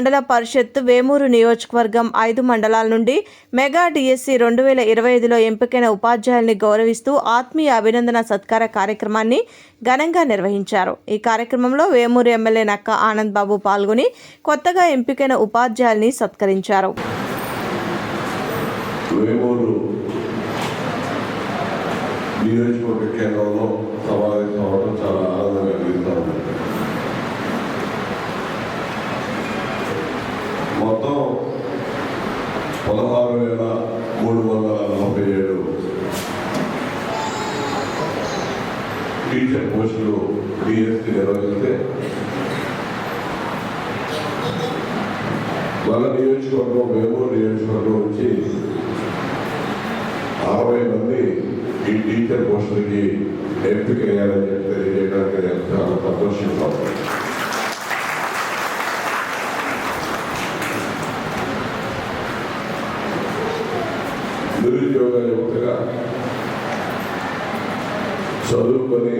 మండల పరిషత్ వేమూరు నియోజకవర్గం ఐదు మండలాల నుండి మెగా డిఎస్సి రెండు వేల ఇరవై ఐదులో ఎంపికైన ఉపాధ్యాయుల్ని గౌరవిస్తూ ఆత్మీయ అభినందన సత్కార కార్యక్రమాన్ని ఘనంగా నిర్వహించారు. ఈ కార్యక్రమంలో వేమూరు ఎమ్మెల్యే నక్క ఆనంద్ బాబు పాల్గొని కొత్తగా ఎంపికైన ఉపాధ్యాయుల్ని సత్కరించారు. నియోజకవర్గ వేల మూడు వందల నలభై ఏడు టీచర్ పోస్టులు డిఎస్సి నిర్వహిస్తే మన నియోజకవర్గం మేము నియోజకవర్గం నుంచి అరవై మంది ఈ టీచర్ పోస్టులకి ఎంపిక అయ్యారని చెప్పి తెలియజేయడానికి నేను చాలా సంతోషంగా ఉన్నాను. నిరుద్యోగ యువతగా చదువుకొని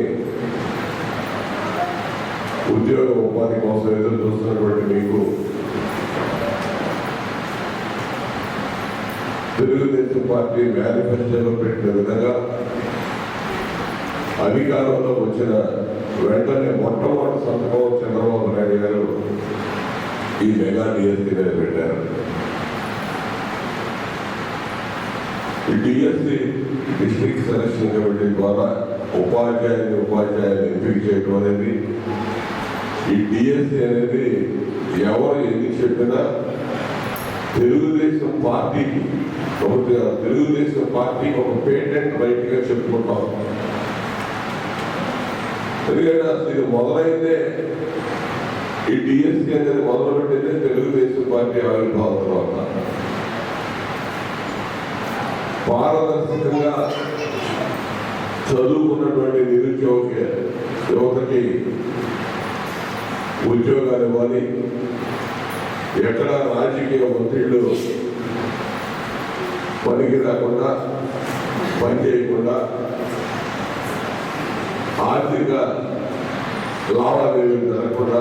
ఉద్యోగ ఉపాధి కోసం ఎదురు చూస్తున్నటువంటి మీకు తెలుగుదేశం పార్టీ మేనిఫెస్టోలో పెట్టిన విధంగా అధికారంలో వచ్చిన వెంటనే మొట్టమొదటి సంతకం చంద్రబాబు నాయుడు గారు ఈ మెగా డిఎస్సీ పెట్టారు ఈ డిఎస్సి డిస్ట్రిక్ట్ సెలక్షన్ కమిటీ ద్వారా ఉపాధ్యాయుని ఉపాధ్యాయులు ఎంపిక చేయడం అనేది ఈ డిఎస్సి అనేది ఎవరు ఎన్ని చెప్పినా తెలుగుదేశం పార్టీకి ఒక తెలుగుదేశం పార్టీకి ఒక పేటెంట్ రైట్ చెప్పుకుంటాం. ఎందుకంటే అసలు ఇది మొదలైతే ఈ డిఎస్సీ అనేది మొదలుపెట్టిందే తెలుగుదేశం పార్టీ ఆవిర్భావం తర్వాత. పారదర్శకంగా చదువుకున్నటువంటి నిరుద్యోగ యువతకి ఉద్యోగాలు ఇవ్వాలి. ఎక్కడ రాజకీయ ఒత్తిళ్ళు పనికి రాకుండా పని చేయకుండా ఆర్థిక లావాదేవీలు జరగకుండా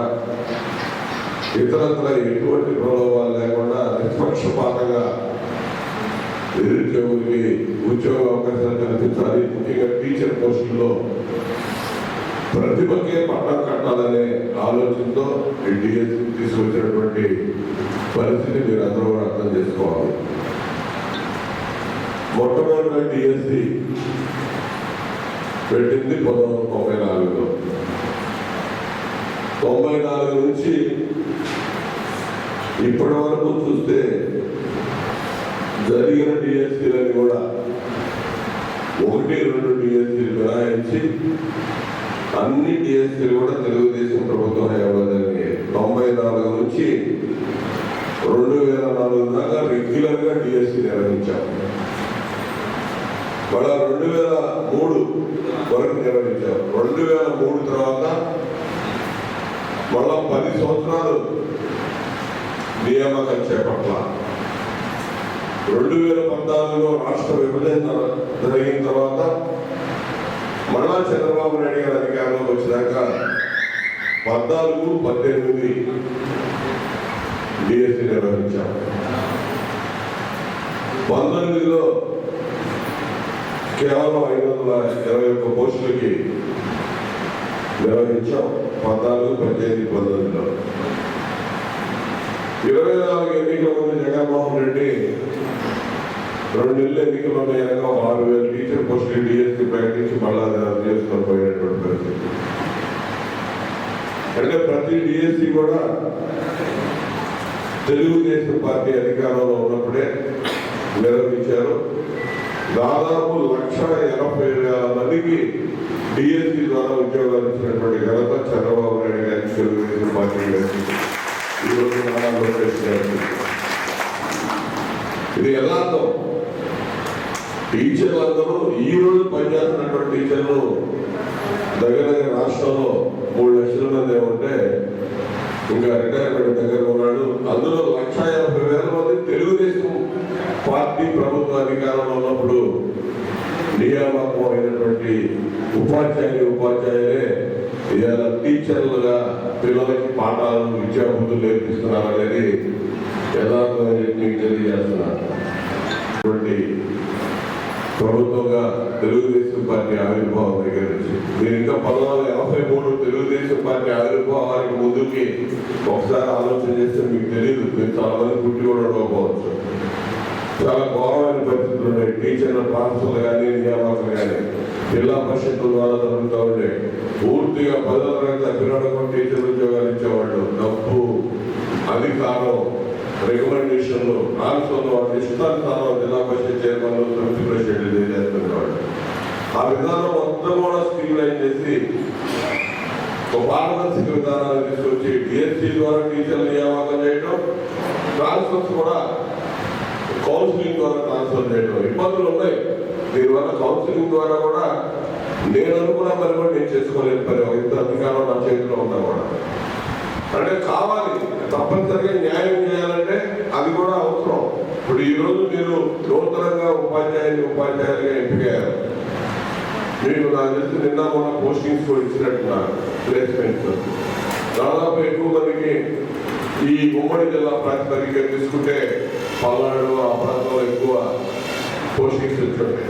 ఇతరత్ర ఎటువంటి ప్రలోభాలు లేకుండా నిష్పక్షపాతంగా నిరుద్యోగులకి ఉద్యోగ అవకాశాలు కల్పించాలి. ముఖ్యంగా టీచర్ పోస్టుల్లో ప్రతిభకే పట్టం కట్టాలనే ఆలోచనతో ఎన్డీఎస్ తీసుకొచ్చినటువంటి పరిస్థితి మీరు అందరూ కూడా అర్థం చేసుకోవాలి. మొట్టమొదటి డిఎస్సి పెట్టింది పంతొమ్మిది వందల తొంభై నాలుగులో. తొంభై నాలుగు నుంచి ఇప్పటి వరకు చూస్తే జరిగిన డిఎస్సీలని కూడా ఒకటి రెండు డిఎస్సీలు మినహాయించి అన్ని కూడా తెలుగుదేశం ప్రభుత్వం హయాంలో జరిగాయి తొంభై నాలుగు నుంచి రెండు వేల నాలుగు దాకా రెగ్యులర్గా గా నిర్వహించాం. మళ్ళా రెండు వేల మూడు వరకు నిర్వహించాం. రెండు వేల మూడు తర్వాత మళ్ళా పది సంవత్సరాలు నియామకం చేపట్ల. రెండు వేల పద్నాలుగులో రాష్ట్ర విభజన జరిగిన తర్వాత మళ్ళా చంద్రబాబు నాయుడు గారు అధికారంలోకి వచ్చినాక పద్నాలుగు పద్దెనిమిది డిఎస్సి నిర్వహించాం. పంతొమ్మిదిలో కేవలం ఐదు వందల ఇరవై ఒక్క పోస్టులకి నిర్వహించాం. పద్నాలుగు పద్దెనిమిది పంతొమ్మిదిలో. ఇరవై నాలుగు ఎన్నికల ముందు జగన్మోహన్ రెడ్డి రెండు నెలలు ఎన్నికలు ఉన్నాయనగా ఒక ఆరు వేల టీచర్ పోస్టులు డిఎస్సీ ప్రకటించి మళ్ళా చేసుకొని పోయినటువంటి పరిస్థితి. అంటే ప్రతి డిఎస్సి కూడా తెలుగుదేశం పార్టీ అధికారంలో ఉన్నప్పుడే నిర్వహించారు. దాదాపు లక్ష ఎనభై వేల మందికి డిఎస్సి ద్వారా ఉద్యోగాలు ఇచ్చినటువంటి ఘనత చంద్రబాబు నాయుడు గారికి తెలుగుదేశం పార్టీ గారికి ఈరోజు నారా లోకేష్ గారికి ఇది ఎలా టీచర్లు అందరూ ఈ రోజు పనిచేస్తున్నటువంటి టీచర్లు దగ్గర దగ్గర రాష్ట్రంలో మూడు లక్షల మంది ఏమంటే ఇంకా రిటైర్మెంట్ దగ్గర ఉన్నాడు. అందులో లక్ష యాభై వేల మంది తెలుగుదేశం పార్టీ ప్రభుత్వ అధికారంలో ఉన్నప్పుడు నియామకం అయినటువంటి ఉపాధ్యాయులు ఉపాధ్యాయులే ఇవాళ టీచర్లుగా పిల్లలకి పాఠాలు విద్యాబుద్ధులు నేర్పిస్తున్నారు అనేది తెలుగుదేశం పార్టీ ఆవిర్భావం దగ్గర నుంచి. నేను ఇంకా పంతొమ్మిది వందల ఎనభై మూడు తెలుగుదేశం పార్టీ ఆవిర్భావానికి ముందుకి ఒకసారి ఆలోచన చేస్తే మీకు తెలియదు మీరు చాలా మంది పుట్టి కూడా ఉండకపోవచ్చు. చాలా ఘోరమైన పరిస్థితులు ఉన్నాయి. టీచర్ల ట్రాన్స్ఫర్లు కానీ నియామకాలు కానీ జిల్లా పరిషత్తుల ద్వారా జరుగుతూ ఉండే. పూర్తిగా పదవ తరగతి పిల్లలకు టీచర్ ఉద్యోగాలు ఇచ్చేవాళ్ళు. డబ్బు అధికారం రికమెండేషన్లు. ట్రాన్స్ఫర్లు వాటి ఇష్టానుసారం జిల్లా పరిషత్ చైర్మన్లు సమితి ప్రెసిడెంట్లు చేస్తున్నవాళ్ళు ఆ విధానం మొత్తం కూడా స్ట్రీమ్లైన్ చేసి ఒక పారదర్శక విధానాన్ని తీసుకొచ్చి డిఎస్సీ ద్వారా టీచర్లు నియామకం చేయడం ట్రాన్స్ఫర్స్ కూడా కౌన్సిలింగ్ ద్వారా ట్రాన్స్ఫర్ చేయడం ఇబ్బందులు ఉన్నాయి. దీనివల్ల కౌన్సిలింగ్ ద్వారా కూడా నేను అనుకున్న పని కూడా నేను చేసుకోలేని పని. ఇంత అధికారం నా చేతిలో ఉన్నా కూడా. అంటే కావాలి. తప్పనిసరిగా న్యాయం చేయాలంటే అది కూడా అవసరం. ఇప్పుడు ఈ రోజు మీరు నూతనంగా ఉపాధ్యాయులు ఉపాధ్యాయులుగా ఎంపికయ్యారు. మీకు నాకు తెలిసి నిన్న మొన్న పోస్టింగ్స్ కూడా ఇచ్చినట్టున్నారు ప్లేస్మెంట్స్ దాదాపు ఎక్కువ మందికి ఈ ఉమ్మడి జిల్లా ప్రాతిపదిక తీసుకుంటే పల్నాడు ఆ ప్రాంతంలో ఎక్కువ పోస్టింగ్స్ ఇచ్చుంటాయి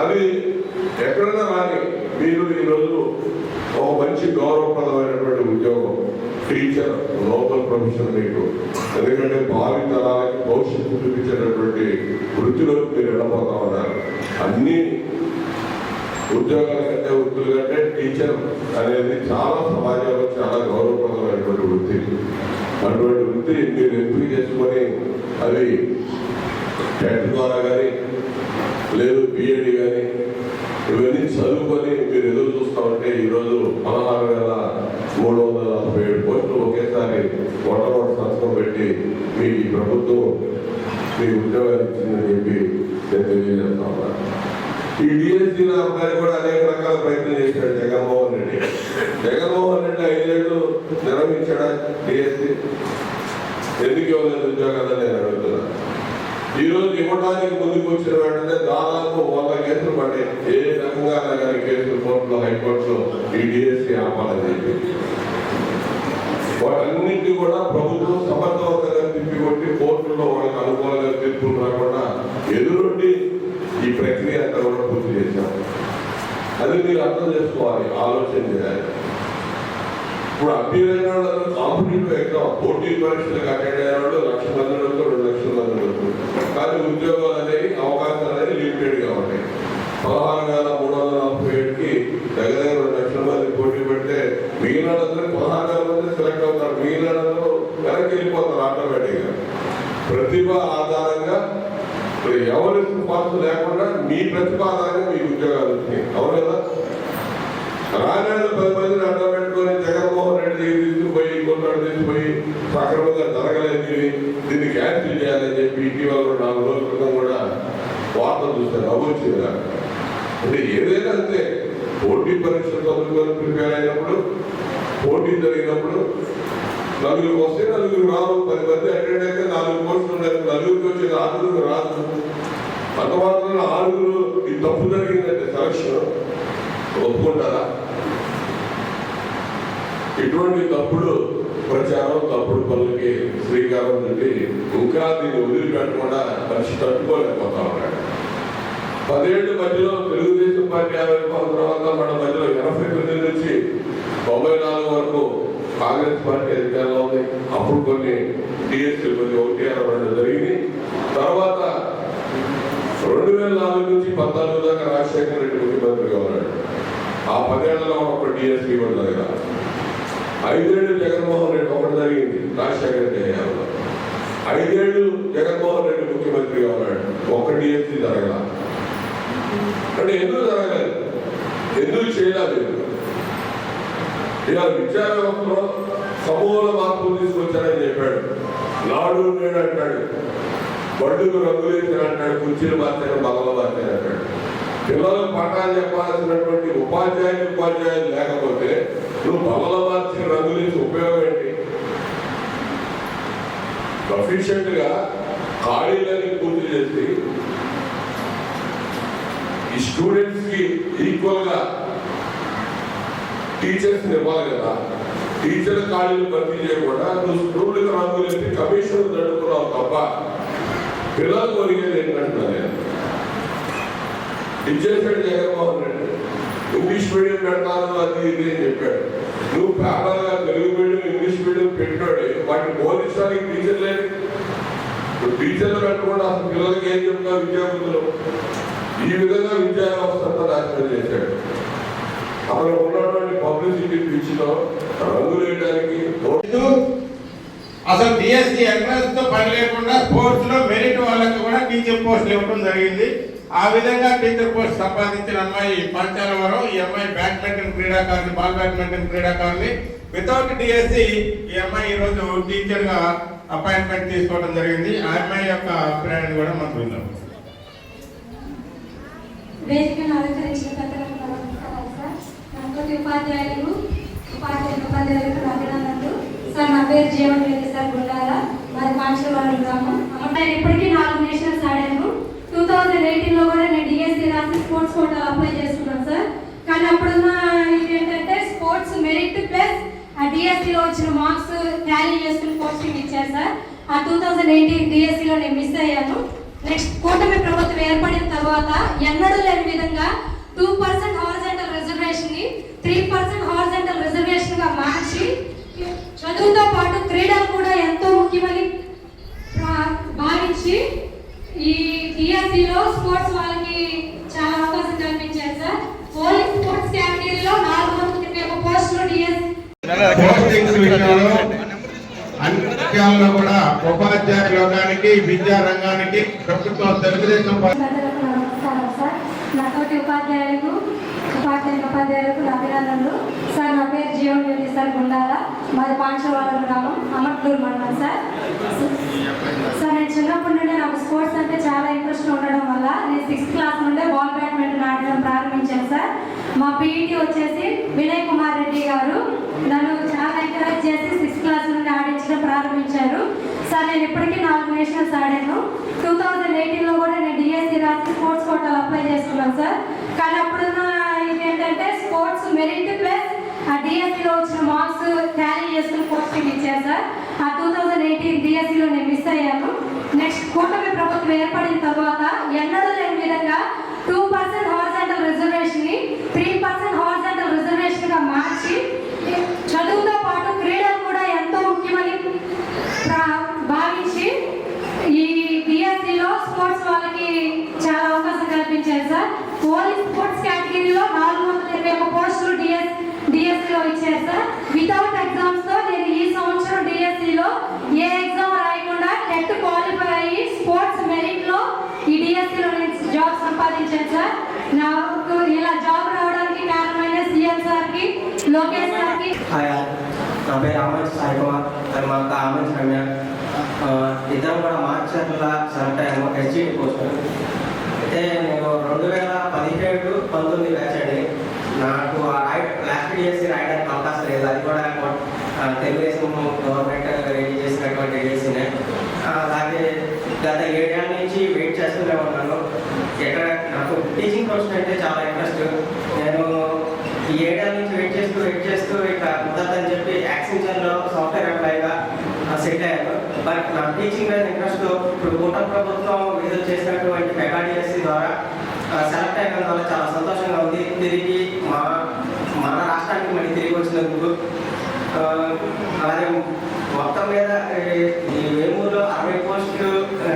అది ఎక్కడైనా రాని మీరు ఈరోజు ఒక మంచి గౌరవప్రదమైనటువంటి ఉద్యోగం టీచర్ లోకల్ ప్రొఫెషన్ మీకు. ఎందుకంటే భావి తరాలకి భవిష్యత్తు చూపించేటటువంటి వృత్తిలోకి మీరు వెళ్ళబోతా ఉన్నారు. అన్ని ఉద్యోగాల కంటే వృత్తులు కంటే టీచర్ అనేది చాలా సమాజంలో చాలా గౌరవప్రదమైనటువంటి వృత్తి. అటువంటి వృత్తి మీరు ఎంపిక చేసుకొని అది టెట్ ద్వారా కానీ లేదు బిఎడ్ కానీ ఇవన్నీ చదువుకొని మీరు ఎదురు చూస్తామంటే ఈరోజు పదహారు వేల మూడు వందల నలభై ఏడు ఒకేసారి ఒకేసారి మొట్టమొదటి సంతకం పెట్టి మీ ప్రభుత్వం మీ ఉద్యోగాలు ఇచ్చిందని చెప్పి నేను తెలియజేస్తా ఉన్నాను ఈ డిఎస్సీ గారు కూడా అనేక రకాల ప్రయత్నం చేశాడు జగన్మోహన్ రెడ్డి. జగన్మోహన్ రెడ్డి ఐదేళ్ళు నిర్వహించాడా డిఎస్సీ ఎందుకు ఇవ్వలేదు ఉద్యోగాలు నేను అడుగుతున్నా. ఈ రోజు ఇవ్వడానికి ముందుకు వచ్చిన వెంటనే దాదాపు వంద కేసులు పడ్డాయి. ఏ రకంగా కానీ కేసులు కోర్టులో హైకోర్టులో ఈ డిఎస్సీ ఆపాలని చెప్పి వాటన్నింటినీ కూడా ప్రభుత్వం సమర్థవంతంగా తిప్పికొట్టి కోర్టులో వాళ్ళకి అనుకూలంగా తీర్పులు రాకుండా ఎదురుండి ఈ ప్రక్రియ అంతా కూడా పూర్తి చేశాం అది మీరు అర్థం చేసుకోవాలి ఆలోచన చేయాలి. ఇప్పుడు అభ్యర్థులు కాంపిటేటివ్ ఎగ్జామ్ పోటీ పరీక్షలకు అటెండ్ అయిన వాళ్ళు లక్ష మంది వరకు రెండు లక్షల మంది వరకు కానీ ఉద్యోగాలు అనేవి అవకాశాలు అనేవి లిమిటెడ్గా ఉంటాయి. పదహారు వేల మూడు వందల నలభై ఏడుకి దగ్గర దగ్గర రెండు లక్షల మంది పోటీ పెడితే మిగిలిన వాళ్ళందరూ పదహారు వేల మంది సెలెక్ట్ అవుతారు మిగిలిన వాళ్ళందరూ వెనక్కి వెళ్ళిపోతారు ఆటోమేటిక్గా ప్రతిభ ఆధారంగా ఇప్పుడు ఎవరి లేకుండా మీ ప్రతిభ మీ ఉద్యోగాలు వచ్చినాయి అవును కదా? రాజాడు పది మందిని అడ్డం పెట్టుకొని జగన్మోహన్ రెడ్డి దగ్గర తీసుకుపోయి కొన్నాడు తీసుకుపోయి సక్రమంగా జరగలేదు దీన్ని క్యాన్సిల్ చేయాలని చెప్పి ఇటీవల నాలుగు రోజుల క్రితం కూడా వార్తలు చూస్తే నవ్వొచ్చింది నాకు. అంటే ఏదైనా అంతే. పోటీ పరీక్షలు చదువుకొని ప్రిపేర్ అయినప్పుడు పోటీ జరిగినప్పుడు నలుగురు వస్తే నలుగురు రాదు. పది మంది అటెండ్ అయితే నాలుగు పోస్టులు ఉన్నాయి నలుగురికి వచ్చేది ఆరుగురు రాదు. అంత ఆరుగురు ఈ తప్పు జరిగిందంటే సెలక్షన్ ఒప్పుకుంటారా? ఇటువంటి తప్పుడు ప్రచారం తప్పుడు పనులకి శ్రీకారం నుండి ఇంకా దీన్ని వదిలిపెట్టకుండా మనిషి తట్టుకోలేకపోతా ఉన్నాడు. పదేళ్ళ మధ్యలో తెలుగుదేశం పార్టీ ఆవిర్భావం తర్వాత మన మధ్యలో ఎనభై తొమ్మిది నుంచి తొంభై నాలుగు వరకు కాంగ్రెస్ పార్టీ అధికారంలో ఉంది. అప్పుడు కొన్ని టీఎస్సీ కొన్ని ఒకటి అరవై రెండు జరిగింది. తర్వాత వేల నాలుగు నుంచి పద్నాలుగు దాకా రాజశేఖర రెడ్డి ముఖ్యమంత్రిగా ఉన్నాడు. ఆ పదేళ్ళలో ఒక డిఎస్పీ కూడా దగ్గర ఐదేళ్ళు జగన్మోహన్ రెడ్డి ఒకటి జరిగింది రాజశేఖర రెడ్డి హయాంలో ఐదేళ్ళు జగన్మోహన్ రెడ్డి ముఖ్యమంత్రిగా ఉన్నాడు ఒక డిఎస్పీ జరగల. అంటే ఎందుకు జరగలేదు? ఎందుకు చేయలేదు? ఇలా విద్యా వ్యవస్థలో సమూల మార్పులు తీసుకొచ్చారని చెప్పాడు. నాడు నేడు అంటాడు. బడుగు రంగులేసి అంటాడు కుర్చీలు మార్చారు బలలు మార్చారు అంటాడు. పిల్లలకు పాఠాలు చెప్పాల్సినటువంటి ఉపాధ్యాయులు ఉపాధ్యాయులు లేకపోతే నువ్వు బలలో మార్చిన రంగులేసి ఉపయోగం ఏంటి? సఫిషియెంట్గా ఖాళీలని పూర్తి చేసి ఈ స్టూడెంట్స్కి ఈక్వల్గా టీచర్స్ ఇవ్వాలి కదా. టీచర్ ఖాళీలు భర్తీ చేయకుండా నువ్వు స్కూళ్ళకి రంగులేసి కమిషన్ తడుకున్నావు తప్ప పిల్లలు కొనిగేది ఏంటంటున్నా నేను ఇచ్చేసాడు జగన్మోహన్ రెడ్డి ఇంగ్లీష్ మీడియం పెడతాను అది ఇది అని చెప్పాడు. నువ్వు పేపర్గా తెలుగు మీడియం ఇంగ్లీష్ మీడియం పెట్టాడు. వాటిని బోధించడానికి టీచర్ లేదు నువ్వు టీచర్లు పెట్టకుండా అసలు పిల్లలకి ఏం చెప్తావు విద్యాబుద్ధులు ఈ విధంగా విద్యా వ్యవస్థ నాశనం చేశాడు. అక్కడ ఉన్నటువంటి పబ్లిసిటీ పిచ్చిలో రంగులు వేయడానికి అసలు డిఎస్సి ఎంట్రన్స్తో పని లేకుండా స్పోర్ట్స్లో మెరిట్ వాళ్ళకు కూడా టీచర్ పోస్టులు ఇవ్వడం జరిగింది. ఆ విధంగా టీచర్ పోస్ట్ సంపాదించిన అమ్మాయి పంచాలవరం ఈ అమ్మాయి బ్యాడ్మింటన్ క్రీడాకారుని బాల్ బ్యాడ్మింటన్ క్రీడాకారుని. వితౌట్ డిఎస్సి ఈ అమ్మాయి ఈ రోజు టీచర్గా అపాయింట్మెంట్ తీసుకోవడం జరిగింది. ఆ అమ్మాయి యొక్క అభిప్రాయాన్ని కూడా మనం విందాం. వేదికను అలంకరించిన పెద్దలకు నమస్కారాలు సార్. ఉపాధ్యాయులు ఉపాధ్యాయులు ఉపాధ్యాయులకు అభినందనలు. సార్ నా పేరు జీవన్ రెడ్డి సార్ గుండాల. మరి పాంచలవాడ గ్రామం. నేను ఇప్పటికీ నాలుగు నేషనల్స్ ఆడాను. టూ థౌజండ్ ఎయిటీన్లో కూడా నేను డిఎస్సీ రాసి స్పోర్ట్స్ కోటా అప్లై చేసుకున్నాను సార్. కానీ అప్పుడున్న ఇది ఏంటంటే స్పోర్ట్స్ మెరిట్ ప్లస్ ఆ డిఎస్సీలో వచ్చిన మార్క్స్ ట్యాలీ చేసుకుని పోస్టింగ్ ఇచ్చారు సార్. ఆ టూ థౌజండ్ ఎయిటీన్ డిఎస్సీలో నేను మిస్ అయ్యాను. నెక్స్ట్ కూటమి ప్రభుత్వం ఏర్పడిన తర్వాత ఎన్నడూ లేని విధంగా టూ పర్సెంట్ చదువుతో పాటు క్రీడలు కూడా ఎంతో ముఖ్యమని భావించి ఈ టీఆర్సీలో స్పోర్ట్స్ వాళ్ళకి చాలా అవకాశం కల్పించారు సార్. ఓన్లీ స్పోర్ట్స్ కేటగిరీలో నాలుగు వందల ఇరవై ఒక పోస్టులు విషయాల్లో కూడా ఉపాధ్యాయ లోకానికి విద్యా రంగానికి ప్రభుత్వం తెలుగుదేశం నమస్కారం సార్. నాతోటి ఉపాధ్యాయులకు ఉపాధ్యాయుల ఉపాధ్యాయులకు నా అభినందనలు. సార్ నా పేరు జీవన్ రెడ్డి సార్ గుండాల. మాది పాంచవాడ గ్రామం అమర్పూర్ మండలం సార్. సార్ నేను చిన్నప్పటి నుండి నాకు స్పోర్ట్స్ అంటే చాలా ఇంట్రెస్ట్ ఉండడం వల్ల నేను సిక్స్త్ క్లాస్ నుండే బాల్ బ్యాడ్మింటన్ ఆడడం ప్రారంభించాను సార్. మా పీఈటీ వచ్చేసి వినయ్ కుమార్ రెడ్డి గారు నన్ను చాలా ఎంకరేజ్ చేసి సిక్స్త్ క్లాస్ నుండి ఆడించడం ప్రారంభించారు. సార్ నేను ఇప్పటికీ నాలుగు నేషనల్స్ ఆడాను. టూ థౌజండ్ ఎయిటీన్లో కూడా నేను డిఎస్సి రాసి స్పోర్ట్స్ కోటాలు అప్లై చేసుకున్నాను సార్. కానీ అప్పుడున్న ఏంటంటే స్పోర్ట్స్ మెరిట్ ప్లస్ డిఎస్సిలో వచ్చిన మార్క్స్ క్యారీ చేసుకుని పోస్టింగ్ ఇచ్చారు సార్. ఆ టూ థౌజండ్ ఎయిటీన్ డిఎస్సిలో నేను మిస్ అయ్యాను. నెక్స్ట్ కూటమి ప్రభుత్వం ఏర్పడిన తర్వాత ఎన్నడూ లేని విధంగా టూ పర్సెంట్ హారిజెంటల్ రిజర్వేషన్ని త్రీ పర్సెంట్ హారిజెంటల్ రిజర్వేషన్గా మార్చి చదువుతో పాటు క్రీడలు కూడా ఎంతో ముఖ్యమని ప్రా- భావించి ఈ డిఎస్సిలో స్పోర్ట్స్ వాళ్ళకి చాలా అవకాశం కల్పించారు సార్ ఓన్లీ స్పోర్ట్స్ కేటగిరీలో నాలుగు వందల ఇరవై ఒక పోస్టులు డిఎస్ డిఎస్సిలో ఇచ్చారు సార్ వితౌట్ ఎగ్జామ్స్తో నేను ఈ సంవత్సరం డిఎస్సిలో ఏ ఎగ్జామ్ రాయకుండా టెట్ క్వాలిఫై అయ్యి స్పోర్ట్స్ మెరిట్లో ఈ డిఎస్సిలో నేను జాబ్ సంపాదించాను సార్ నాకు ఇలా జాబ్ రావడానికి కారణమైన సీఎం సార్కి లోకేష్ సార్కి హాయ్ ఆల్. నా పేరు ఆమంచ్ తర్వాత కుమార్ రమ్య ఇద్దరం కూడా మార్చర్ల సెలెక్ట్ అయ్యాము ఎస్జీటీ పోస్ట్ అయితే నేను రెండు వేల పదిహేడు పంతొమ్మిది బ్యాచ్ అండి. నాకు ఆ రైట్ లాస్ట్ చేసి రాయడానికి అవకాశం లేదు. అది కూడా తెలుగుదేశం గవర్నమెంట్ రెడీ చేసినటువంటి ఏజెన్సీనే అలాగే గత ఏడేళ్ళ నుంచి వెయిట్ చేస్తూనే ఉన్నాను. ఎక్కడ నాకు టీచింగ్ ప్రొఫెషన్ అంటే చాలా ఇంట్రెస్ట్ నేను ఈ ఏడాది నుంచి వెయిట్ చేస్తూ వెయిట్ చేస్తూ ఇక కుదరదని చెప్పి యాక్సెంచర్లో సాఫ్ట్వేర్ ఎంప్లాయీగా సెట్ అయ్యాను బట్ నా టీచింగ్ మీద ఇంట్రెస్ట్ ఇప్పుడు కూటమి ప్రభుత్వం విడుదల చేసినటువంటి మెగాడిఎస్సి ద్వారా సెలెక్ట్ అయిన వల్ల చాలా సంతోషంగా ఉంది. తిరిగి మా మన రాష్ట్రానికి మళ్ళీ తిరిగి వచ్చినందుకు అలాగే మొత్తం మీద ఈ- వేమూరులో అరవై పోస్టులు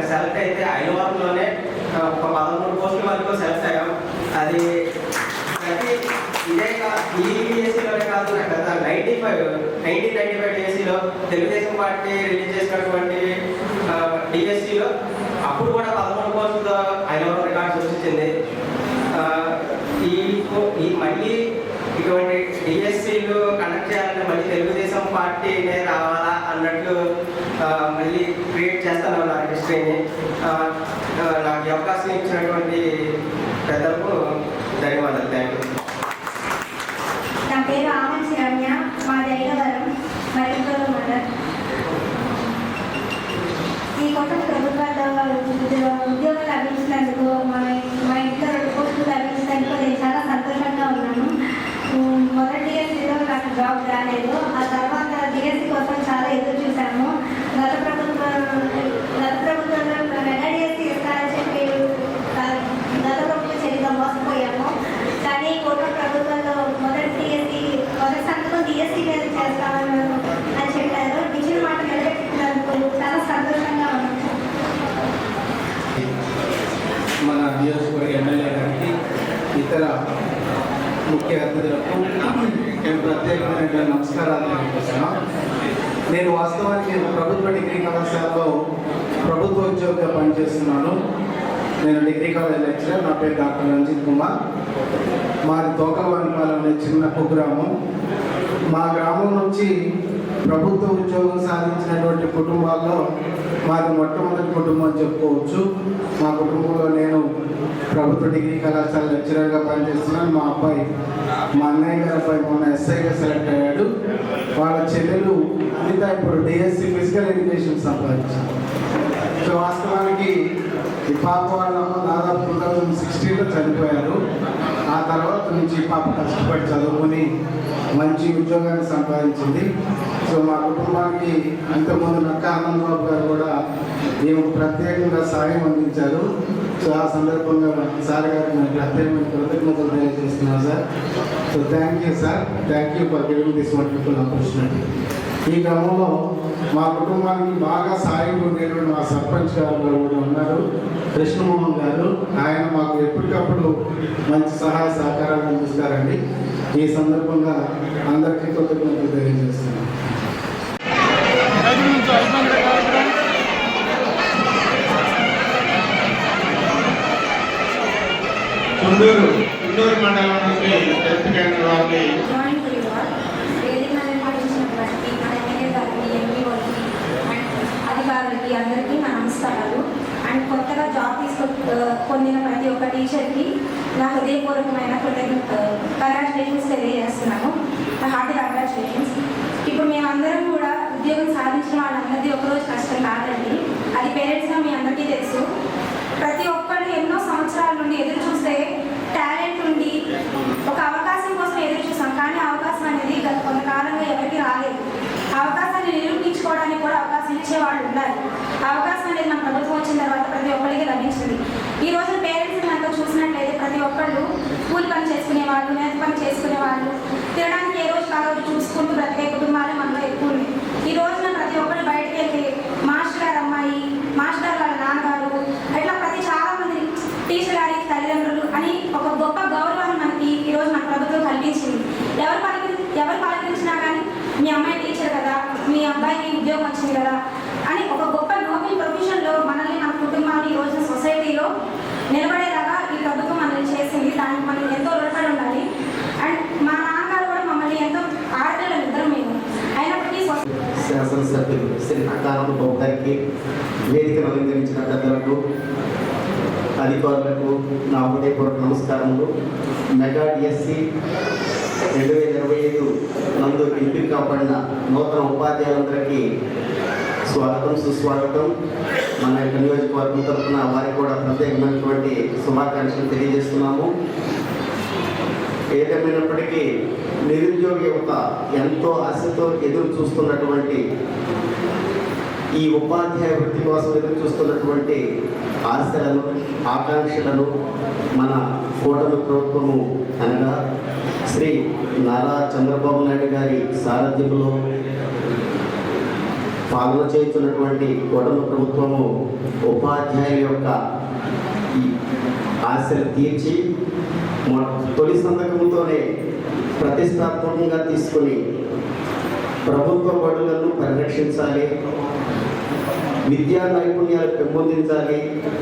సెలెక్ట్ అయితే ఐదువారంలోనే ఒక పదమూడు పోస్టుల వరకు సెలెక్ట్ అయ్యాం. అది ప్రతి ఇదే కా- ఈ డిఎస్సీలోనే కాదు నాకు గత ninety five nineteen ninety five డిఎస్సిలో తెలుగుదేశం పార్టీ రిలీజ్ చేసినటువంటి డిఎస్సిలో అప్పుడు కూడా పదమూడు పోస్టులతో ఐదువారం రికార్డ్స్ వచ్చింది ఈ ఈ మళ్ళీ ఇటువంటి డిఎస్సీలు కండక్ట్ చేయాలంటే మళ్ళీ తెలుగుదేశం పార్టీనే రావాలా అన్నట్లు మళ్ళీ క్రియేట్ చేస్తాను నా హిస్టరీని నాకు అవకాశం ఇచ్చినటువంటి పెద్దలకు ధన్యవాదాలు. థ్యాంక్ యూ ఉద్యోగం ఉద్యోగం లభించినందుకు మా మా ఇంట్లో రెండు పోస్టులు లభించినందుకు నేను చాలా సంతోషంగా ఉన్నాను మొదటి ఇయర్ నాకు జాబ్ రాలేదు ఆ వాస్తవానికి నేను ప్రభుత్వ డిగ్రీ కళాశాలలో ప్రభుత్వ ఉద్యోగిగా పనిచేస్తున్నాను. నేను డిగ్రీ కాలేజ్ లెక్చరర్. నా పేరు డాక్టర్ రంజిత్ కుమార్. మాది తోకలవానిపాలెం అనే చిన్న కుగ్రామం. మా గ్రామం నుంచి ప్రభుత్వ ఉద్యోగం సాధించినటువంటి కుటుంబాల్లో మాది మొట్టమొదటి కుటుంబం చెప్పుకోవచ్చు. మా కుటుంబంలో నేను ప్రభుత్వ డిగ్రీ కళాశాల లెక్చరర్గా పనిచేస్తున్నాను. మా అబ్బాయి మా అన్నయ్య గారి అబ్బాయి మొన్న ఎస్ఐగా సెలెక్ట్ అయ్యాడు. వాళ్ళ చెల్లెలు అనిత ఇప్పుడు డిఎస్సి ఫిజికల్ ఎడ్యుకేషన్ సంపాదించారు సో వాస్తవానికి ఈ పాప వాళ్ళ దాదాపు టూ థౌజండ్ సిక్స్టీన్లో చనిపోయారు. ఆ తర్వాత నుంచి పాప కష్టపడి చదువుకుని మంచి ఉద్యోగాన్ని సంపాదించింది. సో మా కుటుంబానికి అంతకుముందు నక్క ఆనందబాబు గారు కూడా మేము ప్రత్యేకంగా సాయం అందించారు. సో ఆ సందర్భంగా సార్ గారికి నాకు ప్రత్యేకమైన కృతజ్ఞతలు తెలియజేస్తున్నాను sir. So thank you sir. Thank you for giving this wonderful opportunity ఈ క్రమంలో మా కుటుంబానికి బాగా సాయం ఉండేటువంటి మా సర్పంచ్ గారు కూడా ఉన్నారు. కృష్ణమోహన్ గారు ఆయన మాకు ఎప్పటికప్పుడు మంచి సహాయ సహకారాలు అందిస్తారండి. ఈ సందర్భంగా అందరికీ కృతజ్ఞతలు తెలియజేస్తున్నాను కుండూరు కుండూరు మండలం నుంచి హెల్త్ కేంద్రం జాయిన్ పరివార్ వేదిక మీద నిర్వహించినటువంటి మన ఎమ్మెల్యే గారికి ఎంపీఓకి అండ్ అధికారులకి అందరికీ నా నమస్కారాలు అండ్ కొత్తగా జాబ్ తీసుకు పొందిన ప్రతి ఒక్క టీచర్కి నా హృదయపూర్వకమైన కృతజ్ఞత కంగ్రాచులేషన్స్ తెలియజేస్తున్నాను. నా హార్టీ కంగ్రాచులేషన్స్ ఇప్పుడు మేమందరం కూడా ఉద్యోగం సాధించిన వాళ్ళందరిది ఒకరోజు కష్టం కాదండి. అది పేరెంట్స్గా మీ అందరికీ తెలుసు. ప్రతి ఒక్కళ్ళు ఎన్నో సంవత్సరాల నుండి ఎదురు చూస్తే టాలెంట్ ఉండి ఒక అవకాశం కోసం ఎదురు చూసాం. కానీ అవకాశం అనేది గత కొంతకాలంగా ఎవరికి రాలేదు. అవకాశాన్ని నిరూపించుకోవడానికి కూడా అవకాశం ఇచ్చే వాళ్ళు ఉన్నారు అవకాశం ప్రభుత్వం వచ్చిన తర్వాత ప్రతి ఒక్కరికి లభించింది. ఈ రోజు పేరెంట్స్ కనుక చూసినట్లయితే ప్రతి ఒక్కళ్ళు కూలి పని చేసుకునే వాళ్ళు నేత పని చేసుకునే వాళ్ళు తినడానికి ఏ రోజు కాదో చూసుకుంటూ బ్రతికే కుటుంబాలు మనలో ఎక్కువ ఉన్నాయి. ఈ రోజున ప్రతి ఒక్కరు బయటకు వెళ్ళి మాస్టర్ గారు అమ్మాయి మాస్టర్ గారు వాళ్ళ నాన్నగారు ఇట్లా ప్రతి చాలా మంది టీచర్ గారి తల్లిదండ్రులు అని ఒక గొప్ప గౌరవాన్ని మనకి ఈరోజు మన ప్రభుత్వం కల్పించింది. ఎవరు పలకరి ఎవరు పలకరించినా కానీ మీ అమ్మాయి టీచర్ కదా మీ అబ్బాయికి ఉద్యోగం వచ్చింది కదా అని ఒక గొప్ప నోబెల్ ప్రొఫెషన్లో మనల్ని మన కుటుంబాన్ని ఈ రోజున సొసైటీలో నిలబడేలాగా ఈ ప్రభుత్వం మనల్ని చేసింది దానికి మనం ఎంతో రుణపడి ఉండాలి అండ్ మా నాన్నగారు కూడా మమ్మల్ని ఎంతో ఆడపిల్లలు ఇద్దరు మేము అయినప్పటికీ సొసై శాసనసభ్యులు శ్రీ నకారం బాబు గారికి వేదికను అలంకరించిన పెద్దలకు అధికారులకు నా హృదయపూర్వక నమస్కారములు. మెగా డిఎస్సి రెండు వేల ఇరవై ఐదు నందు ఎంపిక కాబడిన నూతన ఉపాధ్యాయులందరికీ స్వాగతం సుస్వాగతం. మన యొక్క నియోజకవర్గం తరఫున వారికి కూడా ప్రత్యేకమైనటువంటి శుభాకాంక్షలు తెలియజేస్తున్నాము. ఏదేమైనప్పటికీ నిరుద్యోగ యువత ఎంతో ఆశతో ఎదురు చూస్తున్నటువంటి ఈ ఉపాధ్యాయ వృత్తి కోసం ఎదురు చూస్తున్నటువంటి ఆశలను ఆకాంక్షలను మన కూటమి ప్రభుత్వము అనగా శ్రీ నారా చంద్రబాబు నాయుడు గారి సారథ్యంలో పాలన చేస్తున్నటువంటి కూటమి ప్రభుత్వము ఉపాధ్యాయుల యొక్క ఈ ఆశలు తీర్చి తొలి సందర్భంతోనే ప్రతిష్టాత్మకంగా తీసుకుని ప్రభుత్వ బడులను పరిరక్షించాలి. విద్యా నైపుణ్యాలు పెంపొందించాలి.